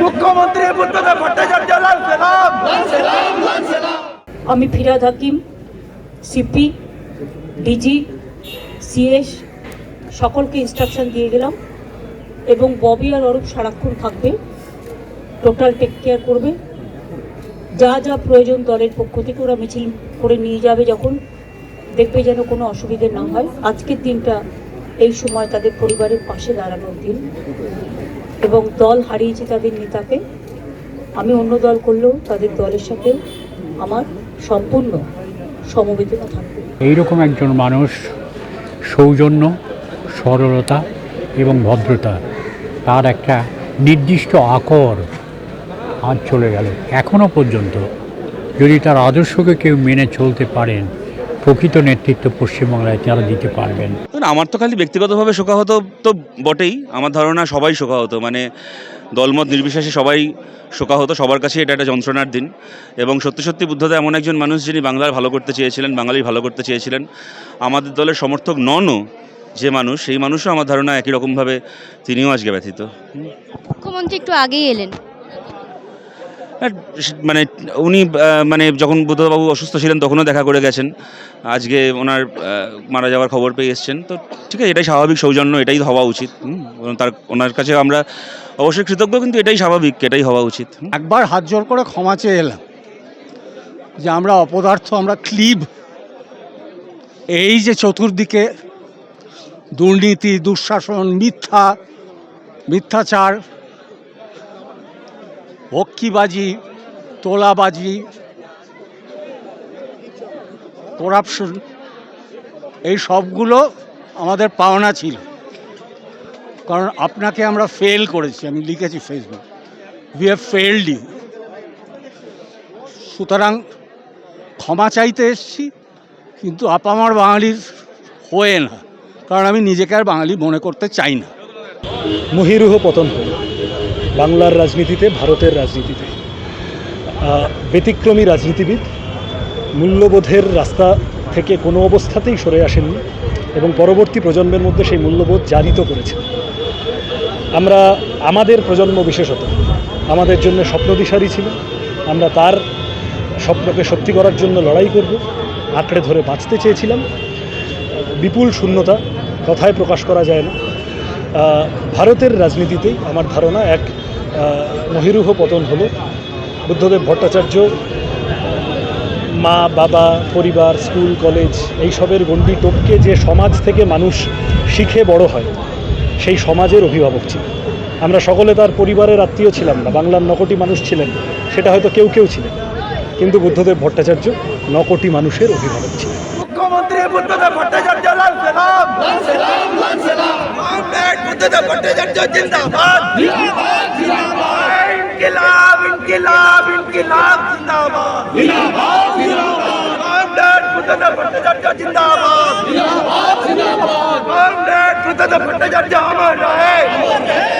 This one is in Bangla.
মুখ্যমন্ত্রী আমি Firhad Hakim CP DG CS সকলকে ইনস্ট্রাকশন দিয়ে গেলাম এবং ববি আর অরূপ সারাক্ষণ থাকবে টোটাল টেক কেয়ার করবে। যা যা প্রয়োজন দলের পক্ষ থেকে ওরা মিছিল করে নিয়ে যাবে যখন দেখবে যেন কোনো অসুবিধে না হয়। আজকের দিনটা এই সময় তাদের পরিবারের পাশে দাঁড়ানোর দিন এবং দল হারিয়েছে তাদের নেতাকে। আমি অন্য দল করলেও তাদের দলের সাথে আমার সম্পূর্ণ সমবেদনা থাকবে। এইরকম একজন মানুষ সৌজন্য, সরলতা এবং ভদ্রতা, তার একটা নির্দিষ্ট আকর আজ চলে গেল এখনও পর্যন্ত। যদি তার আদর্শকে কেউ মেনে চলতে পারেন প্রকৃত নেতৃত্ব পশ্চিমবাংলায় তারা দিতে পারবেন। আমার তো খালি ব্যক্তিগতভাবে শোকাহত তো বটেই আমার ধারণা সবাই শোকাহত মানে দলমত নির্বিশেষে সবাই শোকাহত সবার কাছে এটা একটা যন্ত্রণার দিন। এবং সত্যি সত্যি বুদ্ধদা এমন একজন মানুষ যিনি বাংলার ভালো করতে চেয়েছিলেন বাঙালির ভালো করতে চেয়েছিলেন। আমাদের দলের সমর্থক ননও যে মানুষ সেই মানুষও আমার ধারণা একই রকমভাবে তিনিও আজকে ব্যথিত। মুখ্যমন্ত্রী একটু আগেই এলেন। মানে উনি মানে যখন বুদ্ধবাবু অসুস্থ ছিলেন তখনও দেখা করে গেছেন। আজকে ওনার মারা যাওয়ার খবর পেয়ে এসছেন। তো ঠিক আছে, এটাই স্বাভাবিক সৌজন্য, এটাই হওয়া উচিত। তার, ওনার কাছে আমরা অবশ্যই কৃতজ্ঞ, কিন্তু এটাই স্বাভাবিক, এটাই হওয়া উচিত। একবার হাত জোর করে ক্ষমা চেয়ে এলাম যে আমরা অপদার্থ, আমরা ক্লিব এই যে চতুর্দিকে দুর্নীতি, দুঃশাসন, মিথ্যা, মিথ্যাচার হক্কিবাজি, তোলাবাজি করাপশন এই সবগুলো আমাদের পাওনা ছিল। কারণ আপনাকে আমরা ফেল করেছি, আমি লিখেছি Facebook we have failed you সুতরাং ক্ষমা চাইতে এসেছি, কিন্তু আপামার বাঙালির হয়ে না। কারণ আমি নিজেকে আর বাঙালি মনে করতে চাই না। মহিরুহ পতন বাংলার রাজনীতিতে, ভারতের রাজনীতিতে। ব্যতিক্রমী রাজনীতিবিদ, মূল্যবোধের রাস্তা থেকে কোনো অবস্থাতেই সরে আসেননি এবং পরবর্তী প্রজন্মের মধ্যে সেই মূল্যবোধ জারিত করেছেন। আমরা, আমাদের প্রজন্ম বিশেষত, আমাদের জন্য স্বপ্নদিশারি ছিল। আমরা তার স্বপ্নকে সত্যি করার জন্য লড়াই করব। আঁকড়ে ধরে বাঁচতে চেয়েছিলাম। বিপুল শূন্যতা, কথায় প্রকাশ করা যায় না। ভারতের রাজনীতিতেই আমার ধারণা এক মহিরুহ পতন হলো। বুদ্ধদেব ভট্টাচার্য, মা, বাবা, পরিবার, স্কুল, কলেজ এইসবের গণ্ডি টপকে যে সমাজ থেকে মানুষ শিখে বড় হয়, সেই সমাজের অভিভাবক ছিল। আমরা সকলে তার পরিবারের আত্মীয় ছিলাম না, বাংলার নকটি মানুষ ছিলেন, সেটা হয়তো কেউ কেউ ছিলেন। কিন্তু বুদ্ধদেব ভট্টাচার্য নকটি মানুষের অভিভাবক ছিলেন। ಮುಖ್ಯಮಂತ್ರಿ ಬುದ್ಧದ ಭಟ್ಟಜಡ್ಜ ಲಾಲ್ ಸಲಾಂ ಕಾಮ್ರೇಡ್ ಬುದ್ಧದ ಭಟ್ಟಜಡ್ಜ ಜಿಂದಾಬಾದ್ ಇನ್ಕಿಲಾಬ್ ಇನ್ಕಿಲಾಬ್ ಇನ್ಕಿಲಾಬ್ ಜಿಂದಾಬಾದ್ ಕಾಮ್ರೇಡ್ ಬುದ್ಧದ ಭಟ್ಟಜಡ್ಜ ಜಿಂದಾಬಾದ್ ಕಾಮ್ರೇಡ್ ಬುದ್ಧದ ಭಟ್ಟಜಡ್ಜ ಅಮರ ಹೈ